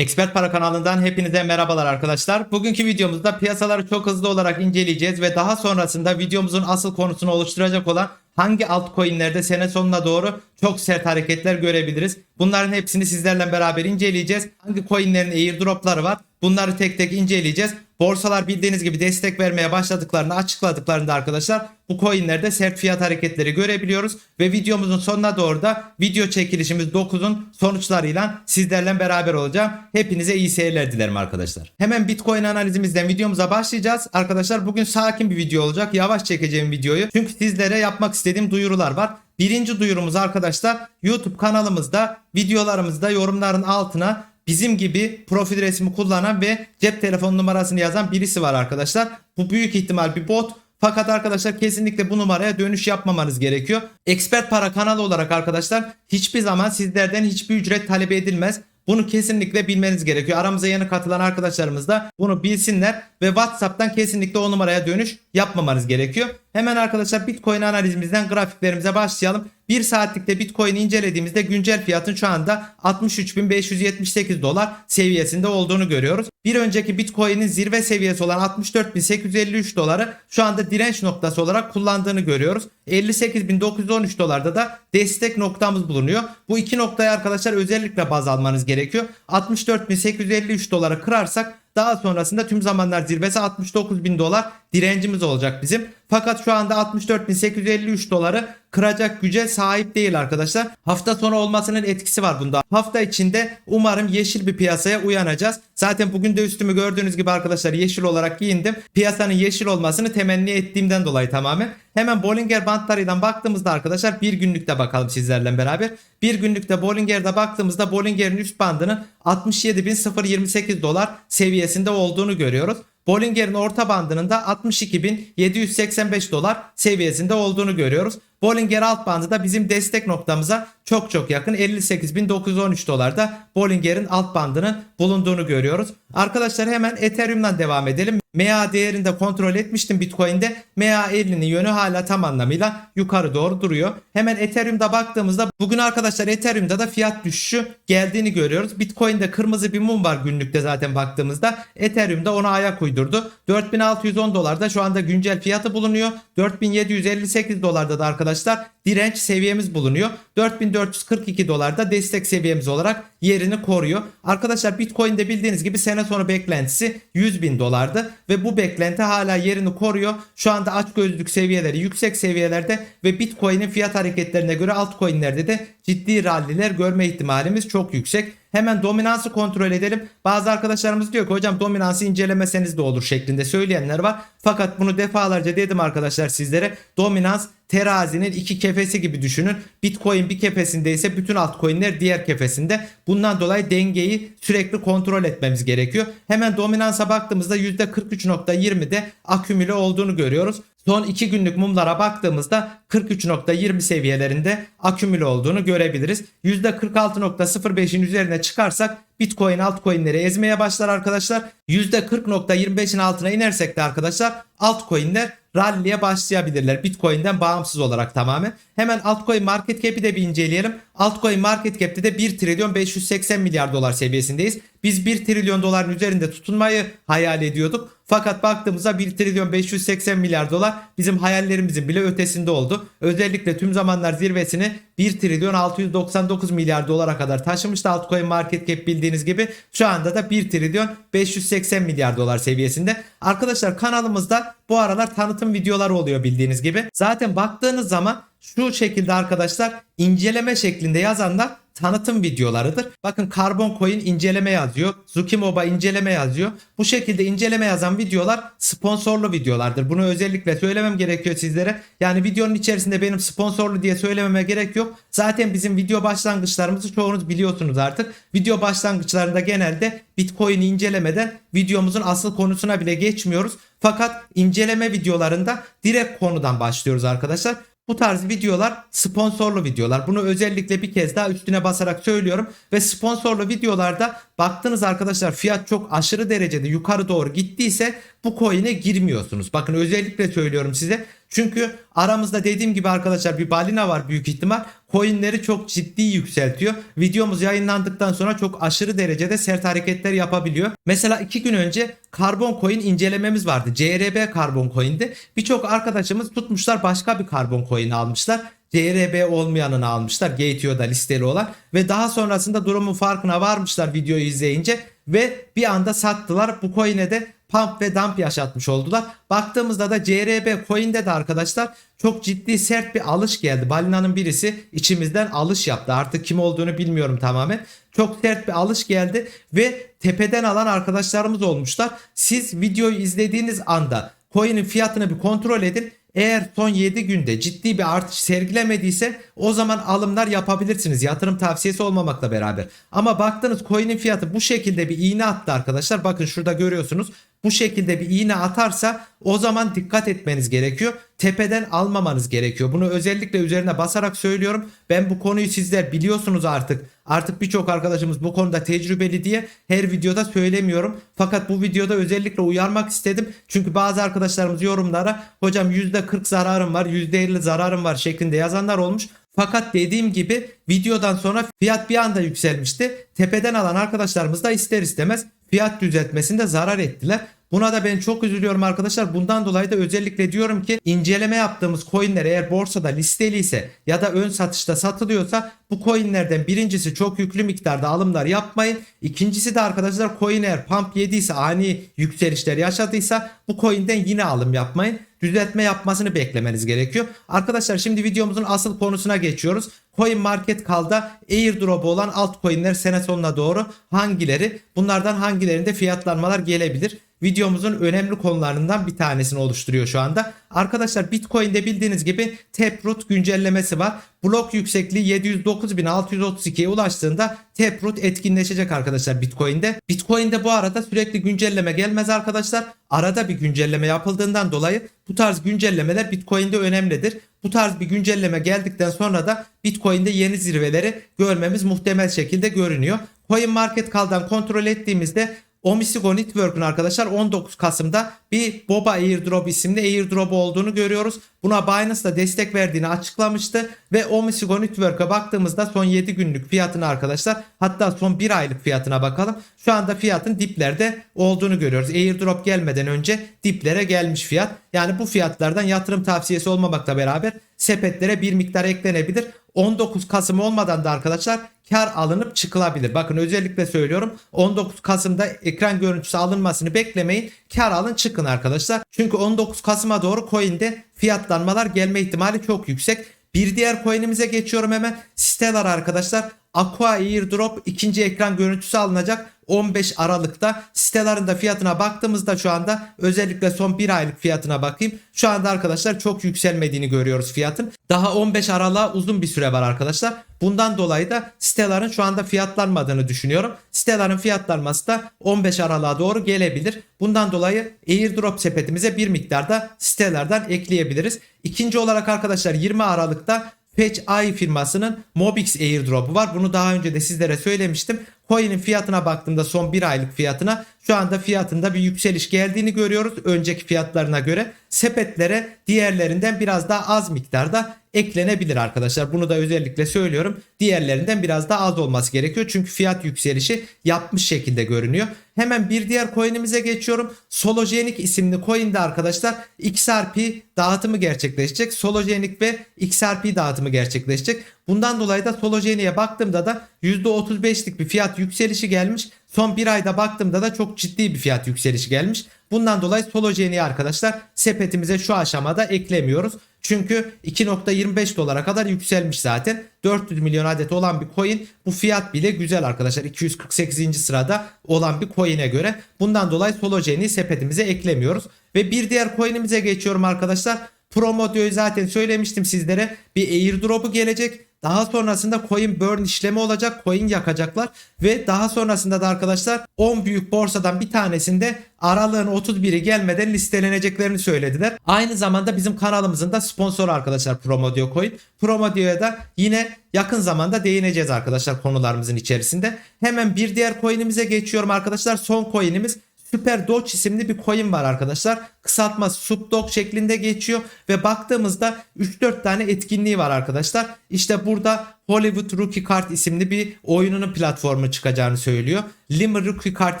Expert Para kanalından hepinize merhabalar arkadaşlar. Bugünkü videomuzda piyasaları çok hızlı olarak inceleyeceğiz ve daha sonrasında videomuzun asıl konusunu oluşturacak olan hangi altcoin'lerde sene sonuna doğru çok sert hareketler görebiliriz. Bunların hepsini sizlerle beraber inceleyeceğiz. Hangi coin'lerin airdropları var? Bunları tek tek inceleyeceğiz. Borsalar bildiğiniz gibi destek vermeye başladıklarını açıkladıklarında arkadaşlar bu coinlerde sert fiyat hareketleri görebiliyoruz. Ve videomuzun sonuna doğru da video çekilişimiz 9'un sonuçlarıyla sizlerle beraber olacağım. Hepinize iyi seyirler dilerim arkadaşlar. Hemen Bitcoin analizimizden videomuza başlayacağız. Arkadaşlar bugün sakin bir video olacak. Yavaş çekeceğim videoyu. Çünkü sizlere yapmak istediğim duyurular var. Birinci duyurumuz arkadaşlar YouTube kanalımızda videolarımızda yorumların altına bizim gibi profil resmi kullanan ve cep telefon numarasını yazan birisi var arkadaşlar. Bu büyük ihtimal bir bot. Fakat arkadaşlar kesinlikle bu numaraya dönüş yapmamanız gerekiyor. Expert para kanalı olarak arkadaşlar hiçbir zaman sizlerden hiçbir ücret talep edilmez. Bunu kesinlikle bilmeniz gerekiyor. Aramıza yeni katılan arkadaşlarımız da bunu bilsinler ve WhatsApp'tan kesinlikle o numaraya dönüş yapmamanız gerekiyor. Hemen arkadaşlar Bitcoin analizimizden grafiklerimize başlayalım. 1 saatlikte Bitcoin'i incelediğimizde güncel fiyatın şu anda 63.578 dolar seviyesinde olduğunu görüyoruz. Bir önceki Bitcoin'in zirve seviyesi olan 64.853 doları şu anda direnç noktası olarak kullandığını görüyoruz. 58.913 dolarda da destek noktamız bulunuyor. Bu iki noktayı arkadaşlar özellikle baz almanız gerekiyor. 64.853 dolara kırarsak daha sonrasında tüm zamanlar zirvesi 69 bin dolar direncimiz olacak bizim. Fakat şu anda 64.853 doları kıracak güce sahip değil arkadaşlar. Hafta sonu olmasının etkisi var bunda. Hafta içinde umarım yeşil bir piyasaya uyanacağız. Zaten bugün de üstümü gördüğünüz gibi arkadaşlar yeşil olarak giyindim. Piyasanın yeşil olmasını temenni ettiğimden dolayı tamamen. Hemen Bollinger bandlarıyla baktığımızda arkadaşlar bir günlükte bakalım sizlerle beraber. Bir günlükte Bollinger'de baktığımızda Bollinger'in üst bandının 67.028 dolar seviyesinde olduğunu görüyoruz. Bollinger'in orta bandının da 62.785 dolar seviyesinde olduğunu görüyoruz. Bollinger alt bandı da bizim destek noktamıza çok çok yakın 58.913 dolarda Bollinger'in alt bandının bulunduğunu görüyoruz. Arkadaşlar hemen Ethereum'dan devam edelim. MA değerinde kontrol etmiştim Bitcoin'de. MA50'nin yönü hala tam anlamıyla yukarı doğru duruyor. Hemen Ethereum'da baktığımızda bugün arkadaşlar Ethereum'da da fiyat düşüşü geldiğini görüyoruz. Bitcoin'de kırmızı bir mum var günlükte zaten baktığımızda. Ethereum'da ona ayak uydurdu. 4610 dolarda şu anda güncel fiyatı bulunuyor. 4758 dolarda da arkadaşlar direnç seviyemiz bulunuyor. 4442 dolarda destek seviyemiz olarak yerini koruyor. Arkadaşlar Bitcoin'de bildiğiniz gibi sene sonu beklentisi 100 bin dolardı ve bu beklenti hala yerini koruyor. Şu anda aç gözlük seviyeleri yüksek seviyelerde ve Bitcoin'in fiyat hareketlerine göre altcoin'lerde de ciddi ralliler görme ihtimalimiz çok yüksek. Hemen dominansı kontrol edelim. Bazı arkadaşlarımız diyor ki hocam dominansı incelemeseniz de olur şeklinde söyleyenler var. Fakat bunu defalarca dedim arkadaşlar sizlere. Dominans terazinin iki kefesi gibi düşünün. Bitcoin bir kefesinde ise bütün altcoin'ler diğer kefesinde. Bundan dolayı dengeyi sürekli kontrol etmemiz gerekiyor. Hemen dominansa baktığımızda %43.20'de akümüle olduğunu görüyoruz. Son 2 günlük mumlara baktığımızda 43.20 seviyelerinde akümüle olduğunu görebiliriz. %46.05'in üzerine çıkarsak Bitcoin altcoin'leri ezmeye başlar arkadaşlar. %40.25'in altına inersek de arkadaşlar altcoin'ler rally'e başlayabilirler. Bitcoin'den bağımsız olarak tamamen. Hemen altcoin market cap'i de bir inceleyelim. Altcoin market cap'te de 1 trilyon 580 milyar dolar seviyesindeyiz. Biz 1 trilyon doların üzerinde tutunmayı hayal ediyorduk. Fakat baktığımızda 1 trilyon 580 milyar dolar bizim hayallerimizin bile ötesinde oldu. Özellikle tüm zamanlar zirvesini 1 trilyon 699 milyar dolara kadar taşımıştı altcoin market cap bildiğiniz gibi. Şu anda da 1 trilyon 580 milyar dolar seviyesinde. Arkadaşlar kanalımızda bu aralar tanıtım videoları oluyor bildiğiniz gibi. Zaten baktığınız zaman şu şekilde arkadaşlar inceleme şeklinde yazanlar tanıtım videolarıdır. Bakın Carbon Coin inceleme yazıyor. Zukimoba inceleme yazıyor. Bu şekilde inceleme yazan videolar sponsorlu videolardır. Bunu özellikle söylemem gerekiyor sizlere. Yani videonun içerisinde benim sponsorlu diye söylememe gerek yok. Zaten bizim video başlangıçlarımızı çoğunuz biliyorsunuz artık. Video başlangıçlarında genelde Bitcoin'i incelemeden videomuzun asıl konusuna bile geçmiyoruz. Fakat inceleme videolarında direkt konudan başlıyoruz arkadaşlar. Bu tarz videolar sponsorlu videolar. Bunu özellikle bir kez daha üstüne basarak söylüyorum. Ve sponsorlu videolarda baktınız arkadaşlar fiyat çok aşırı derecede yukarı doğru gittiyse bu coin'e girmiyorsunuz. Bakın özellikle söylüyorum size. Çünkü aramızda dediğim gibi arkadaşlar bir balina var büyük ihtimal. Coin'leri çok ciddi yükseltiyor. Videomuz yayınlandıktan sonra çok aşırı derecede sert hareketler yapabiliyor. Mesela iki gün önce karbon coin incelememiz vardı. CRB karbon coin'di. Birçok arkadaşımız tutmuşlar başka bir karbon coin almışlar. CRB olmayanını almışlar. Gateo'da listeli olan ve daha sonrasında durumun farkına varmışlar videoyu izleyince ve bir anda sattılar. Bu coin'e de pump ve dump yaşatmış oldular. Baktığımızda da CRB coin'de de arkadaşlar çok ciddi sert bir alış geldi. Balinanın birisi içimizden alış yaptı. Artık kim olduğunu bilmiyorum tamamen. Çok sert bir alış geldi ve tepeden alan arkadaşlarımız olmuşlar. Siz videoyu izlediğiniz anda coin'in fiyatını bir kontrol edin. Eğer son 7 günde ciddi bir artış sergilemediyse o zaman alımlar yapabilirsiniz. Yatırım tavsiyesi olmamakla beraber. Ama baktınız coin'in fiyatı bu şekilde bir iğne attı arkadaşlar. Bakın şurada görüyorsunuz. Bu şekilde bir iğne atarsa o zaman dikkat etmeniz gerekiyor. Tepeden almamanız gerekiyor. Bunu özellikle üzerine basarak söylüyorum. Ben bu konuyu sizler biliyorsunuz artık. Artık birçok arkadaşımız bu konuda tecrübeli diye her videoda söylemiyorum. Fakat bu videoda özellikle uyarmak istedim. Çünkü bazı arkadaşlarımız yorumlara hocam %40 zararım var, %50 zararım var şeklinde yazanlar olmuş. Fakat dediğim gibi videodan sonra fiyat bir anda yükselmişti. Tepeden alan arkadaşlarımız da ister istemez fiyat düzeltmesinde zarar ettiler. Buna da ben çok üzülüyorum arkadaşlar. Bundan dolayı da özellikle diyorum ki inceleme yaptığımız coinler eğer borsada listeliyse ya da ön satışta satılıyorsa bu coinlerden birincisi çok yüklü miktarda alımlar yapmayın. İkincisi de arkadaşlar coin eğer pump yediyse ani yükselişler yaşadıysa bu coinden yine alım yapmayın. Düzeltme yapmasını beklemeniz gerekiyor. Arkadaşlar şimdi videomuzun asıl konusuna geçiyoruz. Coin Market Call'da airdrop olan altcoin'ler sene sonuna doğru hangileri? Bunlardan hangilerinde fiyatlanmalar gelebilir? Videomuzun önemli konularından bir tanesini oluşturuyor şu anda. Arkadaşlar Bitcoin'de bildiğiniz gibi Taproot güncellemesi var. Blok yüksekliği 709.632'ye ulaştığında Taproot etkinleşecek arkadaşlar Bitcoin'de. Bitcoin'de bu arada sürekli güncelleme gelmez arkadaşlar. Arada bir güncelleme yapıldığından dolayı bu tarz güncellemeler Bitcoin'de önemlidir. Bu tarz bir güncelleme geldikten sonra da Bitcoin'de yeni zirveleri görmemiz muhtemel şekilde görünüyor. Coin Market Call'dan kontrol ettiğimizde Omisigo Network'ün arkadaşlar 19 Kasım'da bir Boba Airdrop isimli airdrop olduğunu görüyoruz. Buna Binance da destek verdiğini açıklamıştı ve Omisigo Network'a baktığımızda son 7 günlük fiyatını arkadaşlar hatta son 1 aylık fiyatına bakalım. Şu anda fiyatın diplerde olduğunu görüyoruz. Airdrop gelmeden önce diplere gelmiş fiyat. Yani bu fiyatlardan yatırım tavsiyesi olmamakla beraber sepetlere bir miktar eklenebilir. 19 Kasım olmadan da arkadaşlar kar alınıp çıkılabilir. Bakın özellikle söylüyorum 19 Kasım'da ekran görüntüsü alınmasını beklemeyin. Kar alın çıkın arkadaşlar. Çünkü 19 Kasım'a doğru coin'de fiyatlanmalar gelme ihtimali çok yüksek. Bir diğer coin'imize geçiyorum hemen. Stellar arkadaşlar. Aqua Airdrop ikinci ekran görüntüsü alınacak. 15 Aralık'ta sitelerin de fiyatına baktığımızda şu anda özellikle son bir aylık fiyatına bakayım. Şu anda arkadaşlar çok yükselmediğini görüyoruz fiyatın. Daha 15 Aralık'a uzun bir süre var arkadaşlar. Bundan dolayı da sitelerin şu anda fiyatlanmadığını düşünüyorum. Sitelerin fiyatlanması da 15 Aralık'a doğru gelebilir. Bundan dolayı airdrop sepetimize bir miktarda sitelerden ekleyebiliriz. İkinci olarak arkadaşlar 20 Aralık'ta Fetch AI firmasının Mobix airdrop'u var. Bunu daha önce de sizlere söylemiştim. Coin'in fiyatına baktığımda son bir aylık fiyatına şu anda fiyatında bir yükseliş geldiğini görüyoruz önceki fiyatlarına göre. Sepetlere diğerlerinden biraz daha az miktarda eklenebilir arkadaşlar. Bunu da özellikle söylüyorum. Diğerlerinden biraz daha az olması gerekiyor. Çünkü fiyat yükselişi yapmış şekilde görünüyor. Hemen bir diğer coin'imize geçiyorum. Sologenik isimli coin'de arkadaşlar XRP dağıtımı gerçekleşecek. Sologenik ve XRP dağıtımı gerçekleşecek. Bundan dolayı da Sologenik'e baktığımda da %35'lik bir fiyat yükselişi gelmiş. Son bir ayda baktığımda da çok ciddi bir fiyat yükselişi gelmiş. Bundan dolayı Sologenik'i arkadaşlar sepetimize şu aşamada eklemiyoruz. Çünkü 2.25 dolara kadar yükselmiş zaten. 400 milyon adet olan bir coin bu fiyat bile güzel arkadaşlar. 248. sırada olan bir coin'e göre. Bundan dolayı Sologenik'i sepetimize eklemiyoruz. Ve bir diğer coin'imize geçiyorum arkadaşlar. Promo diyor zaten söylemiştim sizlere. Bir airdrop'u gelecek. Daha sonrasında coin burn işlemi olacak. Coin yakacaklar ve daha sonrasında da arkadaşlar 10 büyük borsadan bir tanesinde aralığın 31'i gelmeden listeleneceklerini söylediler. Aynı zamanda bizim kanalımızın da sponsoru arkadaşlar Promodio Coin. Promodio'ya da yine yakın zamanda değineceğiz arkadaşlar konularımızın içerisinde. Hemen bir diğer coin'imize geçiyorum arkadaşlar. Son coin'imiz Super Doge isimli bir coin var arkadaşlar. Kısaltma Subdog şeklinde geçiyor ve baktığımızda 3-4 tane etkinliği var arkadaşlar. İşte burada Hollywood Rookie Card isimli bir oyununun platformu çıkacağını söylüyor. Limmer Rookie Card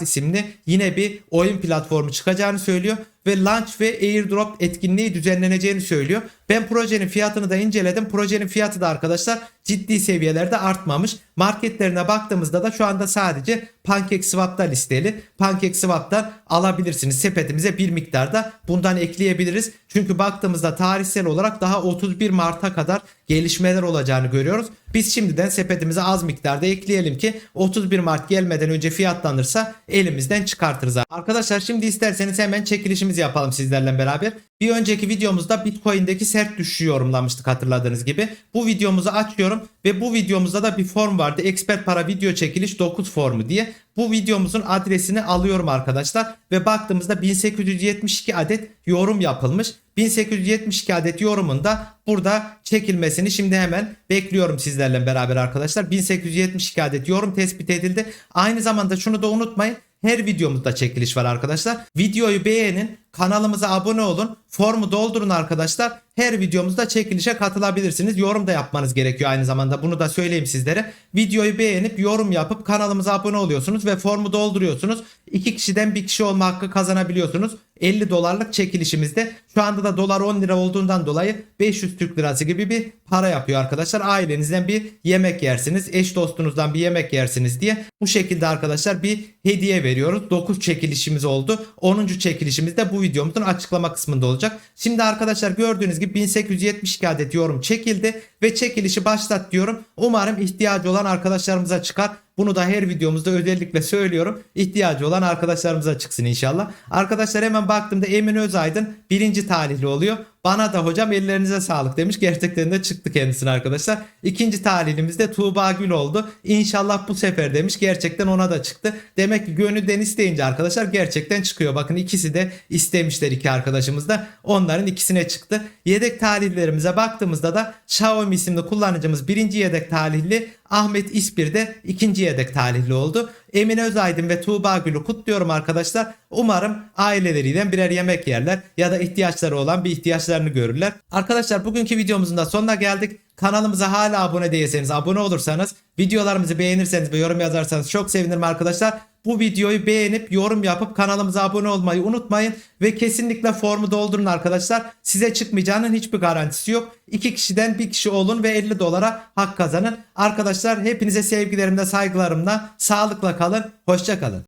isimli yine bir oyun platformu çıkacağını söylüyor ve Launch ve Airdrop etkinliği düzenleneceğini söylüyor. Ben projenin fiyatını da inceledim. Projenin fiyatı da arkadaşlar ciddi seviyelerde artmamış. Marketlerine baktığımızda da şu anda sadece PancakeSwap'ta listeli. PancakeSwap'tan alabilirsiniz. Sepetimize bir miktarda bundan ekleyebiliriz. Çünkü baktığımızda tarihsel olarak daha 31 Mart'a kadar gelişmeler olacağını görüyoruz. Biz şimdiden sepetimize az miktarda ekleyelim ki 31 Mart gelmeden önce fiyatlanırsa elimizden çıkartırız. Arkadaşlar şimdi isterseniz hemen çekilişimizi yapalım sizlerle beraber. Bir önceki videomuzda Bitcoin'deki sert düşüşü yorumlamıştık hatırladığınız gibi. Bu videomuzu açıyorum ve bu videomuzda da bir form vardı. Expert para video çekiliş 9 formu diye. Bu videomuzun adresini alıyorum arkadaşlar ve baktığımızda 1872 adet yorum yapılmış. 1872 adet yorumun da burada çekilmesini şimdi hemen bekliyorum sizlerle beraber arkadaşlar. 1872 adet yorum tespit edildi. Aynı zamanda şunu da unutmayın. Her videomuzda çekiliş var arkadaşlar. Videoyu beğenin, kanalımıza abone olun, formu doldurun arkadaşlar. Her videomuzda çekilişe katılabilirsiniz. Yorum da yapmanız gerekiyor aynı zamanda. Bunu da söyleyeyim sizlere. Videoyu beğenip yorum yapıp kanalımıza abone oluyorsunuz ve formu dolduruyorsunuz. İki kişiden bir kişi olma hakkı kazanabiliyorsunuz. 50 dolarlık çekilişimizde. Şu anda da dolar 10 lira olduğundan dolayı 500 Türk lirası gibi bir para yapıyor arkadaşlar. Ailenizden bir yemek yersiniz. Eş dostunuzdan bir yemek yersiniz diye. Bu şekilde arkadaşlar bir hediye veriyoruz. 9 çekilişimiz oldu. 10. çekilişimiz de bu videomuzun açıklama kısmında olacak. Şimdi arkadaşlar gördüğünüz gibi 1872 adet yorum çekildi ve çekilişi başlat diyorum. Umarım ihtiyacı olan arkadaşlarımıza çıkar. Bunu da her videomuzda özellikle söylüyorum. İhtiyacı olan arkadaşlarımıza çıksın inşallah. Arkadaşlar hemen baktığımda Emin Özaydın birinci talihli oluyor. Bana da hocam ellerinize sağlık demiş. Gerçekten de çıktı kendisine arkadaşlar. İkinci talihlimiz de Tuğba Gül oldu. İnşallah bu sefer demiş. Gerçekten ona da çıktı. Demek ki gönülden isteyince arkadaşlar gerçekten çıkıyor. Bakın ikisi de istemişler iki arkadaşımız da. Onların ikisine çıktı. Yedek talihlerimize baktığımızda da Xiaomi isimli kullanıcımız birinci yedek talihli. Ahmet İspir de ikinci yedek talihli oldu. Emine Özaydın ve Tuğba Gül'ü kutluyorum arkadaşlar. Umarım aileleriyle birer yemek yerler ya da ihtiyaçları olan bir ihtiyaçlarını görürler. Arkadaşlar bugünkü videomuzun da sonuna geldik. Kanalımıza hala abone değilseniz abone olursanız videolarımızı beğenirseniz ve yorum yazarsanız çok sevinirim arkadaşlar. Bu videoyu beğenip yorum yapıp kanalımıza abone olmayı unutmayın ve kesinlikle formu doldurun arkadaşlar. Size çıkmayacağının hiçbir garantisi yok. İki kişiden bir kişi olun ve 50 dolara hak kazanın. Arkadaşlar hepinize sevgilerimle saygılarımla sağlıkla kalın. Hoşça kalın.